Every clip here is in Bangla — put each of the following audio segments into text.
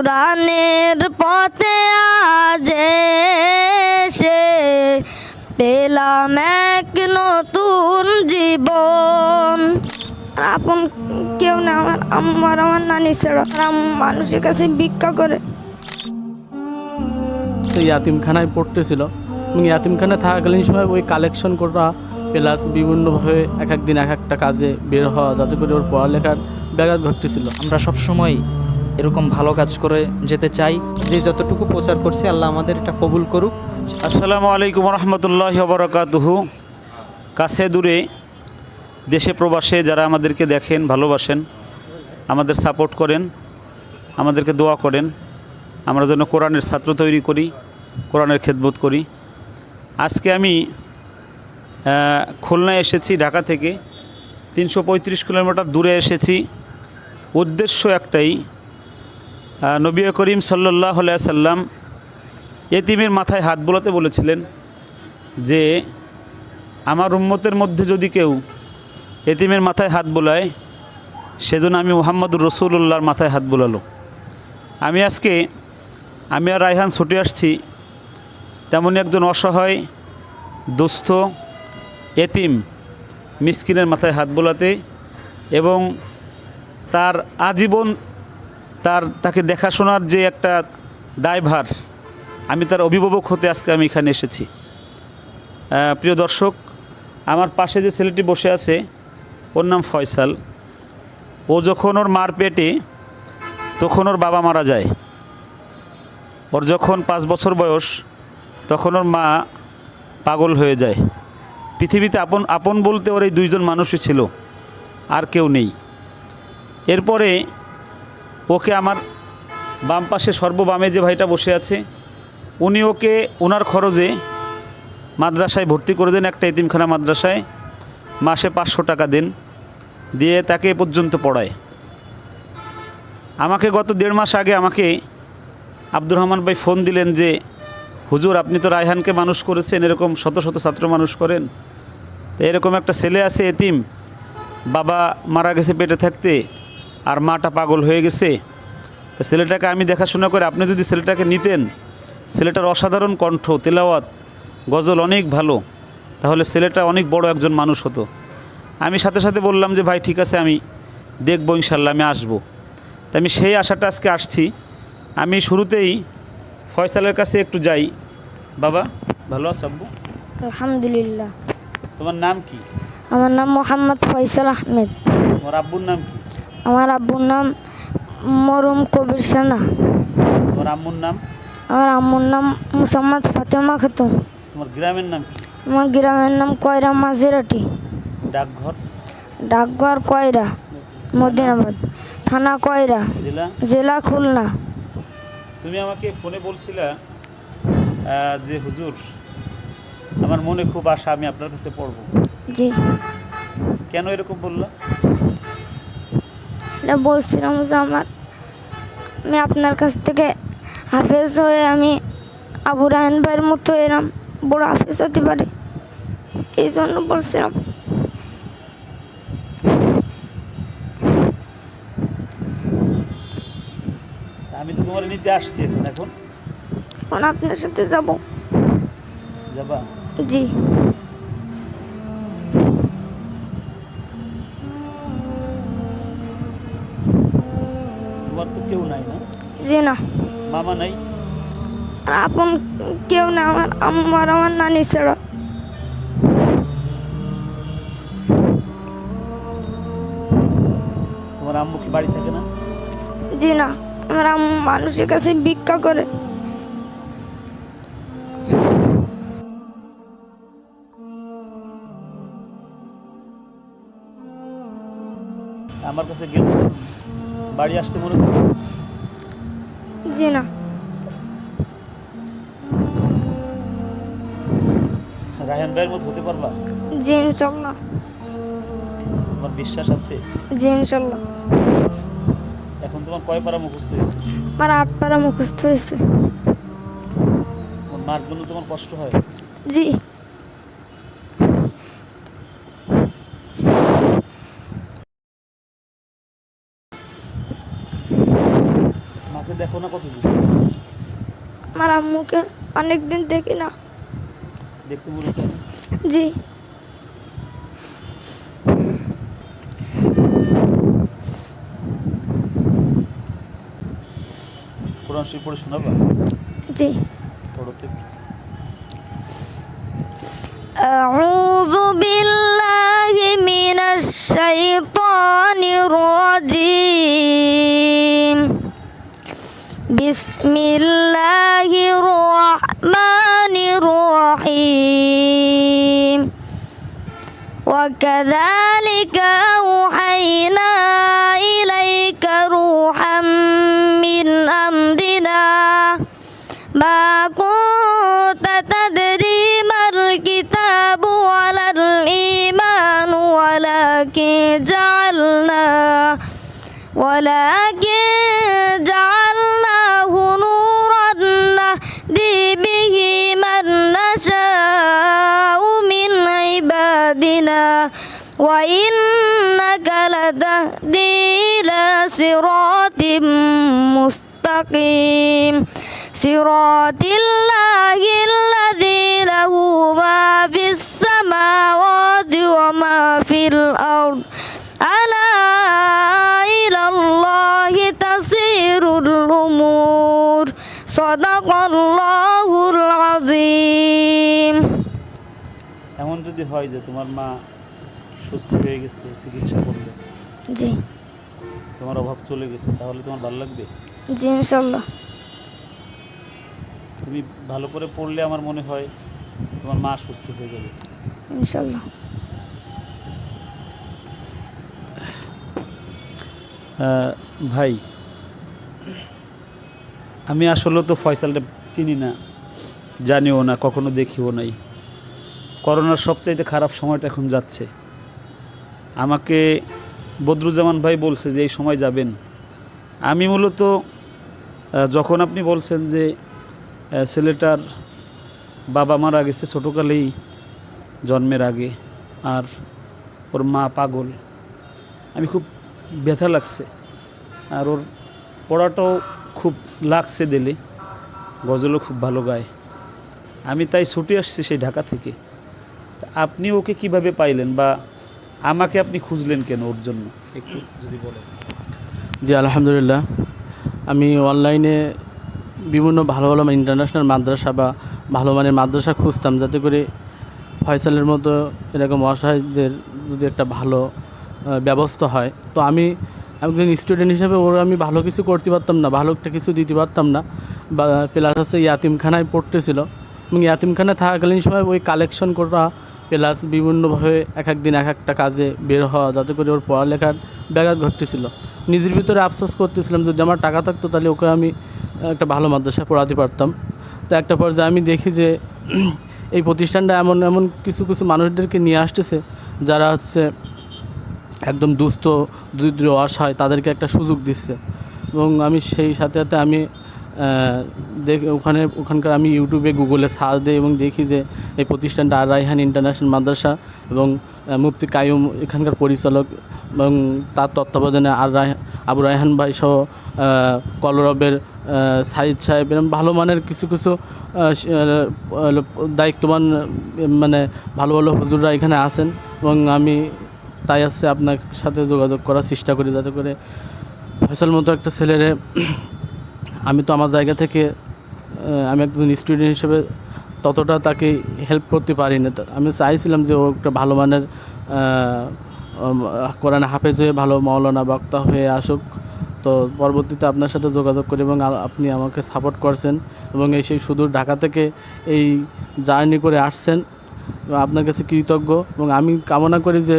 কুরানের পথে আজ এসে পেলাম এক নতুন জীবন। আপন কেউ না, আমার আমার আমার নানি ছাড়া মানুষের কাছে ভিক্ষা করে। সেই ইয়াতিমখানায় পড়তেছিল। এবং ইয়াতিমখানায় থাকাকালীন সময় ওই কালেকশন করা প্লাস বিভিন্নভাবে এক এক দিন এক একটা কাজে বের হওয়া, যাতে করে ওর পড়ালেখার ব্যাঘাত ঘটতেছিল। আমরা সব সময় এরকম ভালো কাজ করে যেতে চাই। যে যতটুকু প্রচার করছে আল্লাহ আমাদের এটা কবুল করুক। আসসালামু আলাইকুম রহমতুল্লাহ বরকাতুহু কাছে দূরে দেশে প্রবাসে যারা আমাদেরকে দেখেন ভালোবাসেন আমাদের সাপোর্ট করেন আমাদেরকে দোয়া করেন আমরা যেন কোরআনের ছাত্র তৈরি করি কোরআনের খেদমত করি। আজকে আমি খুলনায় এসেছি ঢাকা থেকে। তিনশো পঁয়ত্রিশ কিলোমিটার দূরে এসেছি। উদ্দেশ্য একটাই নবী করিম সাল্লাহ সাল্লাম এতিমের মাথায় হাত বোলাতে বলেছিলেন যে, আমার উম্মতের মধ্যে যদি কেউ এতিমের মাথায় হাত বোলায়, সেজন্য আমি মোহাম্মদুর রসুল্লাহর মাথায় হাত বোলালো। আমি আজকে, আমি আর রায়হান ছুটে আসছি তেমনই একজন অসহায়, দুস্থ, এতিম মিসকিনের মাথায় হাত বোলাতে এবং তার আজীবন তার, তাকে দেখাশোনার যে একটা দায়ভার, আমি তার অভিভাবক হতে আজকে আমি এখানে এসেছি। প্রিয় দর্শক, আমার পাশে যে ছেলেটি বসে আছে, ওর নাম ফয়সাল। ও যখন ওর মার পেটে, তখন ওর বাবা মারা যায়। ওর যখন পাঁচ বছর বয়স, তখন ওর মা পাগল হয়ে যায়। পৃথিবীতে আপন আপন বলতে ওর এই দুইজন মানুষই ছিল, আর কেউ নেই। এরপরে ওকে আমার বাম পাশে সর্ববামে যে ভাইটা বসে আছে, উনি ওকে ওনার খরচে মাদ্রাসায় ভর্তি করে দেন, একটা এতিমখানা মাদ্রাসায়, মাসে পাঁচশো টাকা দেন, দিয়ে তাকে এ পর্যন্ত পড়ায়। আমাকে গত দেড় মাস আগে আমাকে আব্দুর রহমান ভাই ফোন দিলেন যে, হুজুর, আপনি তো রায়হানকে মানুষ করেছেন, এরকম শত শত ছাত্র মানুষ করেন। তো এরকম একটা ছেলে আছে এতিম, বাবা মারা গেছে পেটে থাকতে আর মাটা পাগল হয়ে গেছে। তো ছেলেটাকে আমি দেখাশোনা করে আপনি যদি ছেলেটাকে নিতেন ছেলেটার অসাধারণ কণ্ঠ তেলাওয়াত গজল অনেক ভালো তাহলে ছেলেটা অনেক বড় একজন মানুষ হতো। আমি সাথে সাথে বললাম যে ভাই ঠিক আছে আমি দেখব ইনশাল্লাহ আমি আসব। তা আমি সেই আশাটা আজকে আসছি। আমি শুরুতেই ফয়সালের কাছে একটু যাই। বাবা ভালো আছো আব্বু? আলহামদুলিল্লাহ। তোমার নাম কি? আমার নাম মোহাম্মদ ফয়সাল আহমেদ। তোমার আব্বুর নাম কি? আমার আব্বুর নাম মরুম কবির সানা। তোমার আম্মুর নাম? আমার আম্মুর নাম মুসাম্মদ ফাতেমা খাতুন। তোমার গ্রামের নাম কি? আমার গ্রামের নাম কয়রা মাঝেরাটি। ডাকঘর? ডাকঘর কয়রা? মদিনাবাদ। থানা কয়রা? জেলা? জেলা খুলনা। তুমি আমাকে ফোনে বলছিলা যে হুজুর আমার মনে খুব আশা আমি আপনার কাছে পড়ব। জি। কেন এরকম বললা? বলছিলাম যে আমার আমি আপনার কাছ থেকে হাফেজ হয়ে আমি আবু রায়ন ভাইয়ের মতো এরম বড় হাফেজ হতে পারে। এই জন্য বলছিলাম। আমি তো তোমার নিতে আসছি এখন এখন আপনার সাথে যাব। যাবা? জি। জি না। মামা নাই? আর আপন কেউ না আমার আমার আমার নানি ছাড়া। তোমার আম্মু কি বাড়ি থাকে না? জি না আমার আম্মু মানুষের কাছে ভিক্ষা করে। আমার কাছে গেল। বাড়ি আসতে মনে? জি না। রায়হান ভাইয়ের মতো হতে পারবা? জি ইনশাল্লাহ তোমার বিশ্বাস আছে? জি ইনশাল্লাহ এখন তোমার কয় পারা মুখস্থ হয়েছে? আমার আট পারা মুখস্থ হয়েছে। মার জন্য তোমার কষ্ট হয়? জি মাকে দেখো না কতদিন আমার আম্মুকে অনেক দিন দেখি না দেখতে বলেছেন জি কোরআন শরীফ পড়ে শোনাবা জি পড়ো তো একটু। أعوذ بالله من الشيطان الرجيم بسم الله الرحمن الرحيم. وكذلك أوحينا إليك روحا من أمرنا. ما كنت تدري ما الكتاب ولا الإيمان ولكن جعلنا ولكن وإنك لتهدي إلى صراط مستقيم. صراط الله الذي له যদি হয় যে তোমার মা সুস্থ হয়ে গেছে চিকিৎসা করলে জি। তোমার অভাব চলে গেছে তাহলে তোমার ভালো লাগবে? জি ইনশাল্লাহ। তুমি ভালো করে পড়লে আমার মনে হয় তোমার মা সুস্থ হয়ে যাবে। ইনশাল্লাহ। ভাই আমি আসলে তো ফয়সালটা চিনি না জানিও না কখনো দেখিও নাই। করোনার সবচাইতে খারাপ সময়টা এখন যাচ্ছে। আমাকে বদরুজ্জামান ভাই বলছে যে, এই সময় যাবেন। আমি মূলত যখন আপনি বলছেন যে ছেলেটার বাবা মারা গেছে ছোটোকালেই জন্মের আগে, আর ওর মা পাগল, আমি খুব ব্যথা লাগছে। আর ওর পড়াটাও খুব লাগছে দিলে, গজলও খুব ভালো গায়। আমি তাই ছুটে আসছি সেই ঢাকা থেকে। আপনি ওকে কীভাবে পাইলেন বা আমাকে আপনি খুঁজলেন কেন ওর জন্য? একটু যদি বলেন। জি আলহামদুলিল্লাহ। আমি অনলাইনে বিভিন্ন ভালো ভালো ইন্টারন্যাশনাল মাদ্রাসা বা ভালো মানের মাদ্রাসা খুঁজতাম যাতে করে ফয়সালের মতো এরকম অসহায়দের যদি একটা ভালো ব্যবস্থা হয়। তো আমি একজন স্টুডেন্ট হিসেবে ওর আমি ভালো কিছু করতে পারতাম না ভালো একটা কিছু দিতে পারতাম না। বা প্লাস হচ্ছে ইয়াতিমখানায় পড়তেছিল। এবং ইয়াতিমখানায় থাকাকালীন সময় ওই কালেকশন করা প্লাস বিভিন্নভাবে এক এক দিন এক একটা কাজে বের হওয়া, যাতে করে ওর পড়ালেখার ব্যাঘাত ঘটতেছিল। নিজের ভিতরে আফসোস করতেছিলাম যদি আমার টাকা থাকতো তাহলে ওকে আমি একটা ভালো মাদ্রাসায় পড়াতে পারতাম। তো একটা পর্যায়ে আমি দেখি যে, এই প্রতিষ্ঠানটা এমন এমন কিছু কিছু মানুষদেরকে নিয়ে আসতেছে, যারা হচ্ছে একদম দুস্থ দরিদ্র অসহায়, তাদেরকে একটা সুযোগ দিচ্ছে। এবং আমি সেই সাথে সাথে আমি দেখ, ওখানে, ওখানকার আমি ইউটিউবে, গুগলে সার্চ দিই এবং দেখি যে এই প্রতিষ্ঠানটা আর রাইহান ইন্টারন্যাশনাল মাদ্রাসা এবং মুফতি কায়ুম এখানকার পরিচালক এবং তার তত্ত্বাবধানে আর রায়, আবু রায়হান ভাই সহ কলরবের সাইদ সাহেব এরকম ভালো মানের কিছু কিছু দায়িত্ববান মানে ভালো ভালো হুজুররা এখানে আছেন এবং আমি তাই আছে আপনার সাথে যোগাযোগ করার চেষ্টা করি যাতে করে ফসল মতো একটা ছেলেরে আমি তো আমার জায়গা থেকে আমি একজন স্টুডেন্ট হিসেবে ততটা তাকে হেল্প করতে পারি না আমি চাইছিলাম যে ও একটা ভালো মানের কোরআন হাফেজ হয়ে ভালো মাওলানা, বক্তা হয়ে আসুক। তো পরবর্তীতে আপনার সাথে যোগাযোগ করি এবং আপনি আমাকে সাপোর্ট করছেন এবং এই সেই সুদূর ঢাকা থেকে এই জার্নি করে আসছেন। আপনার কাছে কৃতজ্ঞ এবং আমি কামনা করি যে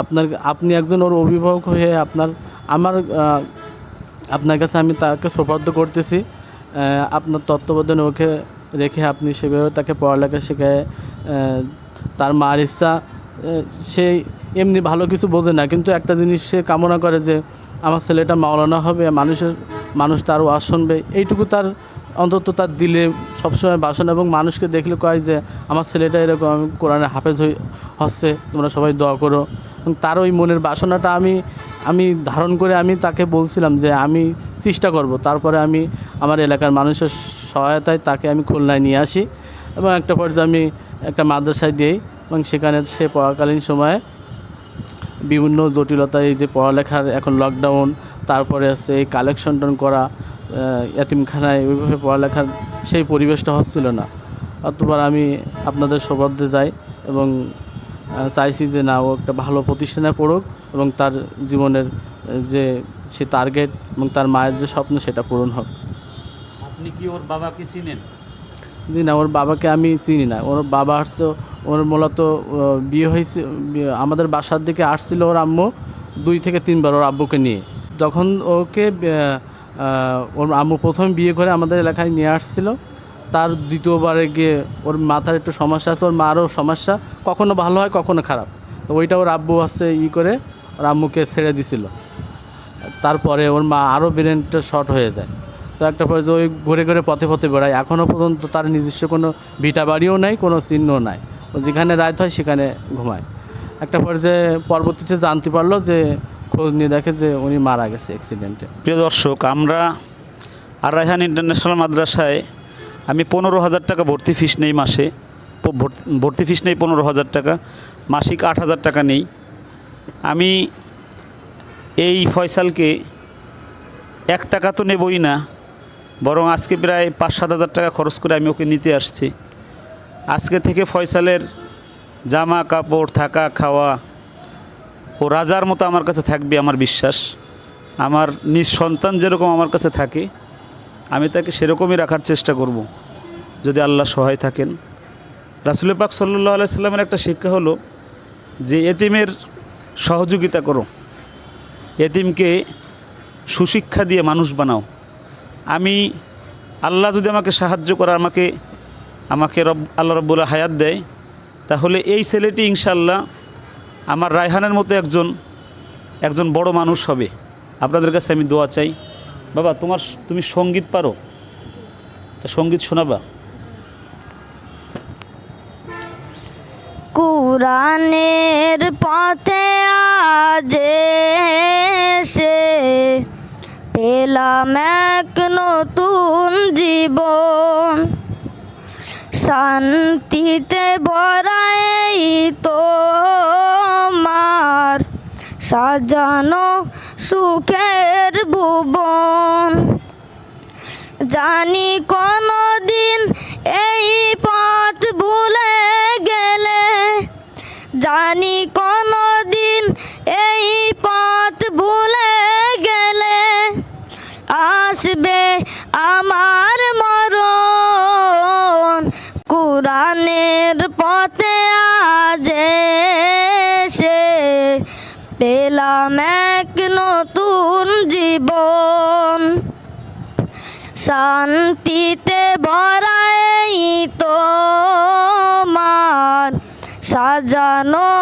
আপনার, আপনি একজন ওর অভিভাবক হয়ে আপনার, আমার আপনার কাছে আমি তাকে সোপার্দ করতেছি আপনার তত্ত্বাবধানে ওকে রেখে আপনি সেভাবে তাকে পড়ালেখা শেখায় তার মার ইচ্ছা সে এমনি ভালো কিছু বোঝে না। কিন্তু একটা জিনিস সে কামনা করে যে, আমার ছেলেটা মাওলানা হবে, মানুষের, মানুষ তার ওয়াজ শুনবে, এইটুকু তার অন্তত তার দিলে সবসময় বাসনা এবং মানুষকে দেখলে কয় যে, আমার ছেলেটা এরকম, আমি কোরআনে হাফেজ হয়ে হচ্ছে, তোমরা সবাই দোয়া করো। এবং তার ওই মনের বাসনাটা আমি আমি ধারণ করে আমি তাকে বলছিলাম যে, আমি চেষ্টা করব। তারপরে আমি আমার এলাকার মানুষের সহায়তায় তাকে আমি খুলনায় নিয়ে আসি এবং একটা পর্যায়ে আমি একটা মাদ্রাসায় দিই এবং সেখানে সে পড়াকালীন সময়ে বিভিন্ন জটিলতা এই যে পড়ালেখার এখন লকডাউন তারপরে আছে এই কালেকশন টন করা এতিমখানায় ওইভাবে পড়ালেখার সেই পরিবেশটা হচ্ছিল না। অতবার আমি আপনাদের সৌভাগ্যে যাই এবং চাইছি যে না ও একটা ভালো প্রতিষ্ঠানে পড়ুক এবং তার জীবনের যে সে টার্গেট এবং তার মায়ের যে স্বপ্ন সেটা পূরণ হোক। আপনি কি ওর বাবাকে চিনেন? জি না ওর বাবাকে আমি চিনি না। ওর বাবা আসছে ওর মূলত বিয়ে হয়েছে আমাদের বাসার দিকে আসছিল ওর আম্মু দুই থেকে তিনবার ওর আব্বুকে নিয়ে। যখন ওকে ওর আম্মু প্রথম বিয়ে করে আমাদের এলাকায় নিয়ে আসছিল। তার দ্বিতীয়বারে গিয়ে ওর মাথার একটু সমস্যা আছে, ওর মারও সমস্যা। কখনো ভালো হয়, কখনো খারাপ। তো ওইটা ওর আব্বু আসছে ই করে ওর আম্মুকে ছেড়ে দিছিল। তারপরে ওর মা আরও ব্রেনটা শর্ট হয়ে যায়। তো একটা পর্যায়ে ওই ঘুরে ঘুরে পথে পথে বেড়ায়। এখনও পর্যন্ত তার নিজস্ব কোনো ভিটা বাড়িও নাই, কোনো চিহ্নও নাই। ও যেখানে রাত হয় সেখানে ঘুমায়। একটা পর্যায়ে পরবর্তীতে জানতে পারল যে খোঁজ নিয়ে দেখে যে উনি মারা গেছে অ্যাক্সিডেন্টে প্রিয় দর্শক, আমরা আর রায়হান ইন্টারন্যাশনাল মাদ্রাসায় আমি পনেরো হাজার টাকা ভর্তি ফিস নেই মাসে। ভর্তি ফিস নেই পনেরো হাজার টাকা, মাসিক আট হাজার টাকা নেই। আমি এই ফয়সালকে এক টাকা তো নেবই না, বরং আজকে প্রায় পাঁচ সাত হাজার টাকা খরচ করে আমি ওকে নিতে আসছি। আজকে থেকে ফয়সালের জামা কাপড়, থাকা, খাওয়া ও রাজার মতো আমার কাছে থাকবে আমার বিশ্বাস। আমার নিজ সন্তান যেরকম আমার কাছে থাকে, আমি তাকে সেরকমই রাখার চেষ্টা করব। যদি আল্লাহ সহায় থাকেন। রাসুল পাক সাল্লাহ আলাইস্লামের একটা শিক্ষা হলো যে, এতিমের সহযোগিতা করো। এতিমকে সুশিক্ষা দিয়ে মানুষ বানাও। আমি আল্লাহ যদি আমাকে সাহায্য করে, আমাকে আমাকে রব, আল্লাহ রব্বুল্লাহ হায়াত দেয়, তাহলে এই ছেলেটি ইনশাল্লাহ আমার রায়হানের মতো একজন একজন বড় মানুষ হবে। আপনাদের কাছে আমি দোয়া চাই। বাবা, তোমার তুমি সংগীত পারো? সংগীত শোনাবা? কোরআনের পথে আজ সে পেলাম এক নতুন জীবন। শান্তিতে ভরাই তো মার সাজানো সুখের ভুবন। জানি কোনো দিন এই পথ ভুলে গেলে, জানি পেলাম এক নতুন জীবন। শান্তিতে ভরাই তোমার সাজানো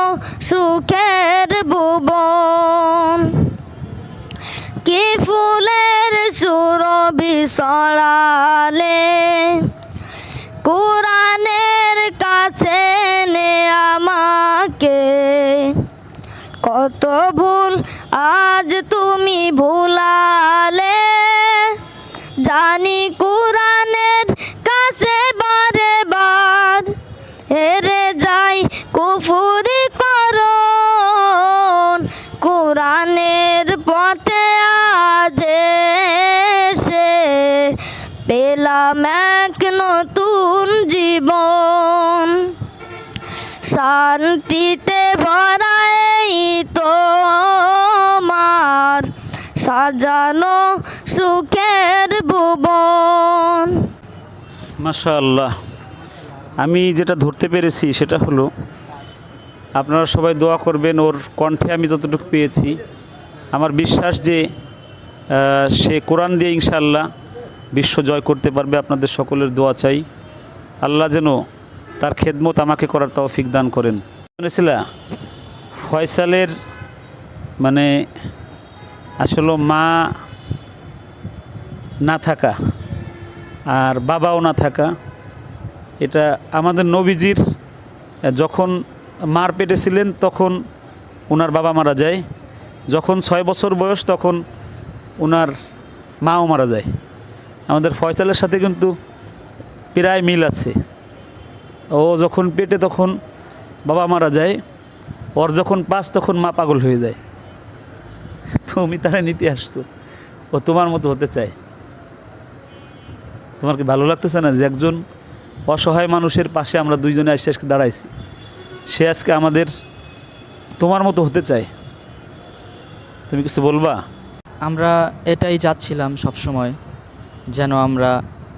সুখের ভুবন। কি ফুলের সুর সড়ালে কোরআনের কাছে নে আমাকে। কত ভুল আজ তুমি ভুলালে। জানি কোরআনের কাছে বারে বার হেরে যাই কুফুরি করো কোরআনের পথে আজ সে পেলাম এক নতুন জীবন। শান্তিতে ভরাই সাজানো সুখের ভুবন। মাশাআল্লাহ। আমি যেটা ধরতে পেরেছি সেটা হলো, আপনারা সবাই দোয়া করবেন, ওর কণ্ঠে আমি যতটুকু পেয়েছি। আমার বিশ্বাস যে সে কোরআন দিয়ে ইনশাল্লাহ বিশ্ব জয় করতে পারবে। আপনাদের সকলের দোয়া চাই। আল্লাহ যেন তার খেদমত আমাকে করার তৌফিক দান করেন। শুনেছিলা? ফয়সালের মানে আসলে মা না থাকা আর বাবাও না থাকা, এটা আমাদের নবীজির, যখন মার পেটে ছিলেন তখন ওনার বাবা মারা যায়, যখন ছয় বছর বয়স তখন ওনার মাও মারা যায়। আমাদের ফয়সালের সাথে কিন্তু প্রায় মিল আছে। ও যখন পেটে তখন বাবা মারা যায়, ওর যখন পাস তখন মা পাগল হয়ে যায়। তুমি তারা নিতে আসছো। ও তোমার মতো হতে চায়। তোমার কি ভালো লাগতেছে না যে একজন অসহায় মানুষের পাশে আমরা দুইজনে এসে আজকে দাঁড়াইছি? সে আজকে আমাদের তোমার মতো হতে চায়। তুমি কিছু বলবা? আমরা এটাই যাচ্ছিলাম সব সময় যেন আমরা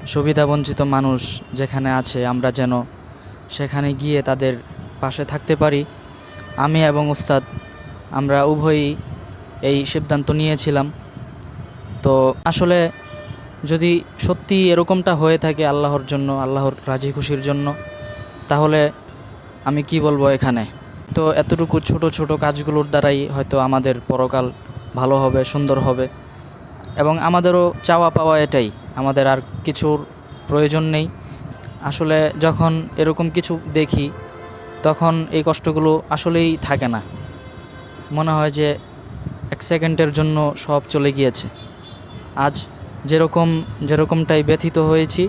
সুবিধাবঞ্চিত মানুষ যেখানে আছে, আমরা যেন সেখানে গিয়ে তাদের পাশে থাকতে পারি। আমি এবং উস্তাদ, আমরা উভয়ই এই সিদ্ধান্ত নিয়েছিলাম। তো আসলে যদি সত্যি এরকমটা হয়ে থাকে আল্লাহর জন্য, আল্লাহর রাজি খুশির জন্য, তাহলে আমি কি বলব এখানে? তো এতটুকু ছোট ছোট কাজগুলোর দ্বারাই হয়তো আমাদের পরকাল ভালো হবে, সুন্দর হবে। এবং আমাদেরও চাওয়া পাওয়া এটাই, আমাদের আর কিছুর প্রয়োজন নেই। আসলে যখন এরকম কিছু দেখি, তখন এই কষ্টগুলো আসলেই থাকে না। মনে হয় যে এক সেকেন্ডের জন্য সব চলে গিয়েছে। আজ যেরকম, যেরকমটাই ব্যথিত হয়েছি,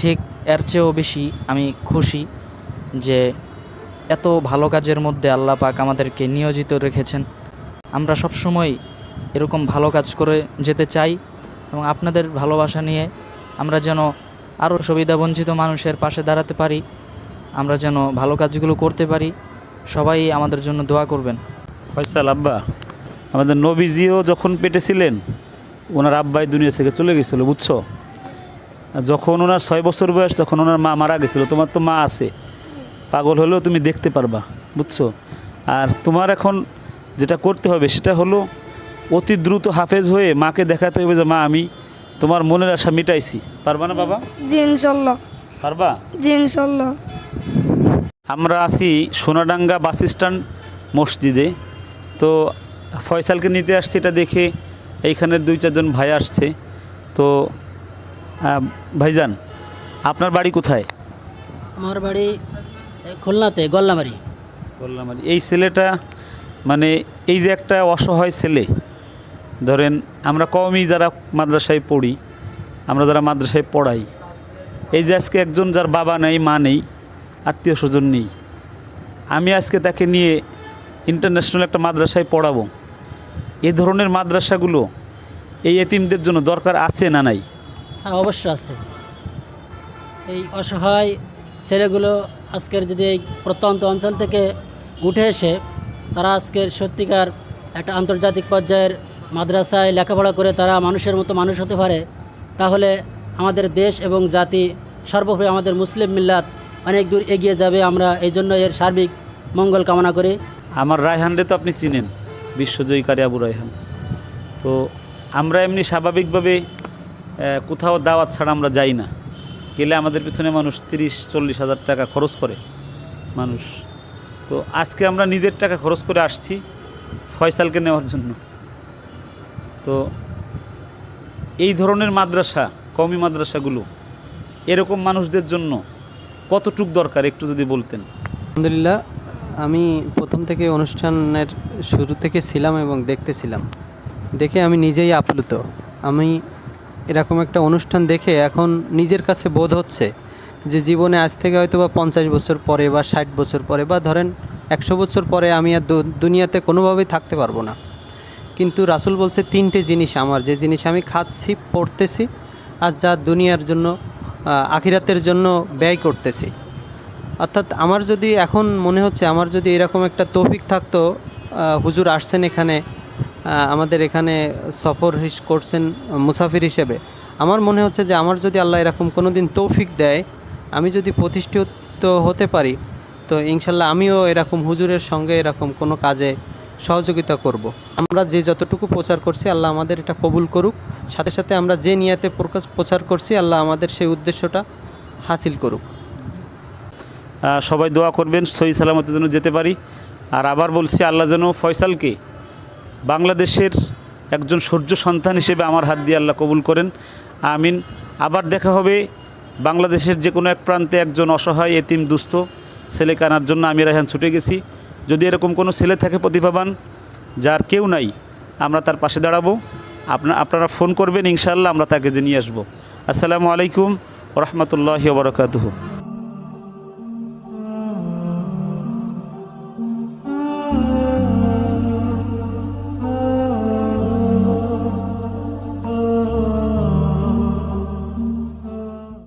ঠিক এর চেয়েও বেশি আমি খুশি যে এত ভালো কাজের মধ্যে আল্লাহ পাক আমাদেরকে নিয়োজিত রেখেছেন। আমরা সব সময় এরকম ভালো কাজ করে যেতে চাই এবং আপনাদের ভালোবাসা নিয়ে আমরা যেন আরও সুবিধাবঞ্চিত মানুষের পাশে দাঁড়াতে পারি, আমরা যেন ভালো কাজগুলো করতে পারি, সবাই আমাদের জন্য দোয়া করবেন। ফয়সাল আব্বা আমাদের নবীজিও যখন পেটে ছিলেন ওনার আব্বাই দুনিয়া থেকে চলে গেছিল বুঝছ? যখন ওনার ছয় বছর বয়স তখন ওনার মা মারা গেছিল। তোমার তো মা আছে। পাগল হলেও তুমি দেখতে পারবা বুঝছ? আর তোমার এখন যেটা করতে হবে সেটা হলো অতি দ্রুত হাফেজ হয়ে মাকে দেখাতে হবে যে মা আমি তোমার মনের আশা মিটাইছি। পারবা না বাবা? জি ইনশাল্লাহ। পারবা? জি ইনশাল্লাহ। আমরা আছি সোনাডাঙ্গা বাস স্ট্যান্ড মসজিদে। তো ফয়সালকে নিতে আসছে এটা দেখে এইখানের দুই চারজন ভাই আসছে। তো ভাইজান আপনার বাড়ি কোথায়? আমার বাড়ি খুলনাতে গল্লামারি। বললাম আর এই ছেলেটা মানে এই যে একটা অসহায় ছেলে ধরেন আমরা কমই যারা মাদ্রাসায় পড়ি আমরা যারা মাদ্রাসায় পড়াই এই যে আজকে একজন যার বাবা নেই মা নেই আত্মীয় স্বজন নেই আমি আজকে তাকে নিয়ে ইন্টারন্যাশনাল একটা মাদ্রাসায় পড়াবো। এ ধরনের মাদ্রাসাগুলো এই এতিমদের জন্য দরকার আছে না নাই? হ্যাঁ অবশ্য আছে। এই অসহায় ছেলেগুলো আজকের যদি এই প্রত্যন্ত অঞ্চল থেকে উঠে এসে তারা আজকের সত্যিকার একটা আন্তর্জাতিক পর্যায়ের মাদ্রাসায় লেখাপড়া করে তারা মানুষের মতো মানুষ হতে পারে তাহলে আমাদের দেশ এবং জাতি সর্বোপরি আমাদের মুসলিম মিল্লাত অনেক দূর এগিয়ে যাবে। আমরা এই জন্য এর সার্বিক মঙ্গল কামনা করি। আমার রায়হানরে তো আপনি চিনেন। বিশ্বজয়ীকারী আবু রায়হান। তো আমরা এমনি স্বাভাবিকভাবে কোথাও দাওয়াত ছাড়া আমরা যাই না। গেলে আমাদের পিছনে মানুষ তিরিশ, চল্লিশ হাজার টাকা খরচ করে মানুষ। তো আজকে আমরা নিজের টাকা খরচ করে আসছি ফয়সালকে নেওয়ার জন্য। তো এই ধরনের মাদ্রাসা কমি মাদ্রাসাগুলো, এরকম মানুষদের জন্য কতটুক দরকার একটু যদি বলতেন? আলহামদুলিল্লাহ আমি প্রথম থেকে অনুষ্ঠানের শুরু থেকে ছিলাম এবং দেখতেছিলাম দেখে আমি নিজেই আপ্লুত। আমি এরকম একটা অনুষ্ঠান দেখে এখন নিজের কাছে বোধ হচ্ছে যে জীবনে আজ থেকে হয়তো বা পঞ্চাশ বছর পরে বা ষাট বছর পরে বা ধরেন একশো বছর পরে আমি আর দুনিয়াতে কোনোভাবেই থাকতে পারব না। কিন্তু রাসুল বলছে, তিনটে জিনিস আমার। যে জিনিস আমি খাচ্ছি, পড়তেছি, আর যা দুনিয়ার জন্য আখিরাতের জন্য ব্যয় করতেছি। অর্থাৎ আমার যদি এখন মনে হচ্ছে, আমার যদি এরকম একটা তৌফিক থাকতো হুজুর আসছেন এখানে আমাদের এখানে সফর করছেন মুসাফির হিসেবে, আমার মনে হচ্ছে যে আমার যদি আল্লাহ এরকম কোনো দিন তৌফিক দেয়, আমি যদি প্রতিষ্ঠিত হতে পারি, তো ইনশাল্লাহ আমিও এরকম হুজুরের সঙ্গে এরকম কোনো কাজে সহযোগিতা করব। আমরা যে যতটুকু প্রচার করছি, আল্লাহ আমাদের এটা কবুল করুক সাথে সাথে আমরা যে নিয়াতে প্রকাশ, প্রচার করছি, আল্লাহ আমাদের সেই উদ্দেশ্যটা হাসিল করুক সবাই দোয়া করবেন, সহি সালামতের জন্য যেতে পারি। আর আবার বলছি, আল্লাহ যেন ফয়সালকে বাংলাদেশের একজন সূর্য সন্তান হিসেবে আমার হাত দিয়ে আল্লাহ কবুল করেন। আমিন। আবার দেখা হবে, বাংলাদেশের যে কোনো এক প্রান্তে একজন অসহায় এতিম দুস্থ ছেলেকে আনার জন্য আমি রায়হান ছুটে গেছি। যদি এরকম কোনো ছেলে থাকে প্রতিভাবান, যার কেউ নাই, আমরা তার পাশে দাঁড়াবো। আপনা আপনারা ফোন করবেন ইনশাল্লাহ আমরা তাকে যে নিয়ে আসব। আসসালামু আলাইকুম রহমতুল্লাহি বরকাতুহু।